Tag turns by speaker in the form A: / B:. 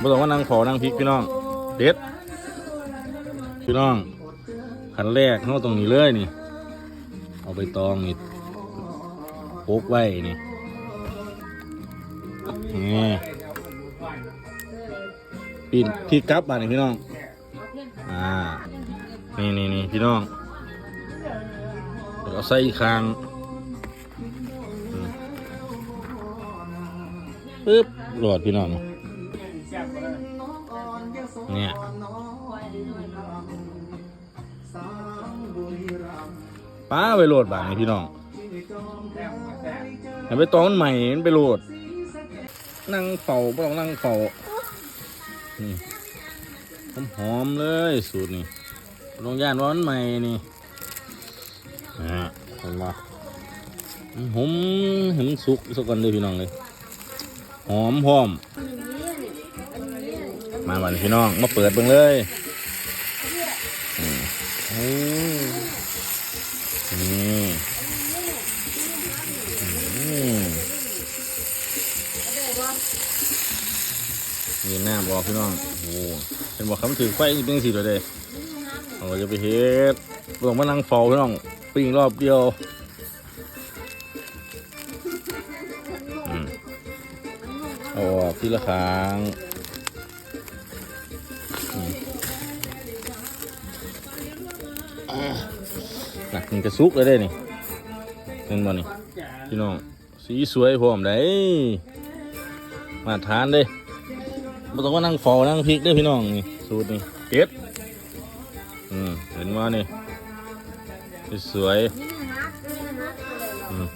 A: บ่ต้องว่านั่งขอนั่งพริกพี่น้อง เด็ด พี่น้องขั้นแรกเข้าตรงนี้เลยนี่ เอาไปตองนี่โปกไว้นี่นี่ปีนพริกลับมานี่พี่น้อง อ่า นี่นี่นี่พี่น้องเดี๋ยวเอาใส่คางปึ๊บหลอดพี่น้อง เนี่ยป้าไปโหลดบ้านนี่พี่น้องอย่าไปตองมันใหม่มันไปโหลด นั่งเฝ้าบ่ต้องนั่งเฝ้านี่หอมๆเลยสูตรนี่บ่ต้องย่านว่ามันใหม่นี่อ่าเห็นปะหอมเห็นมันสุกสักก่อนเลยพี่น้องเลย หอมพร้อม มาบันพี่น้อง มาเปิดเบิ่งเลยอืมโอ้นี่อืมนี่หน้าบอพี่น้อง โอ้เป็นบอกคำถือไฟเป็นสีเลยเด้เราจะไปเฮ็ดลงมานั่งเฝ้าพี่น้อง ปิ้งรอบเดียวอืมเอาออกทีละครั้ง หนักนี่กระซุกเลยได้นี่เห็นบ่นี่พี่น้องสีสวยพร้อมได้มาทานเลยไม่ต้องว่านั่งฟอนั่งพริกด้พี่น้องนี่สูตรนี่เก็ดอืมเห็นว่านี่สวย
B: อืม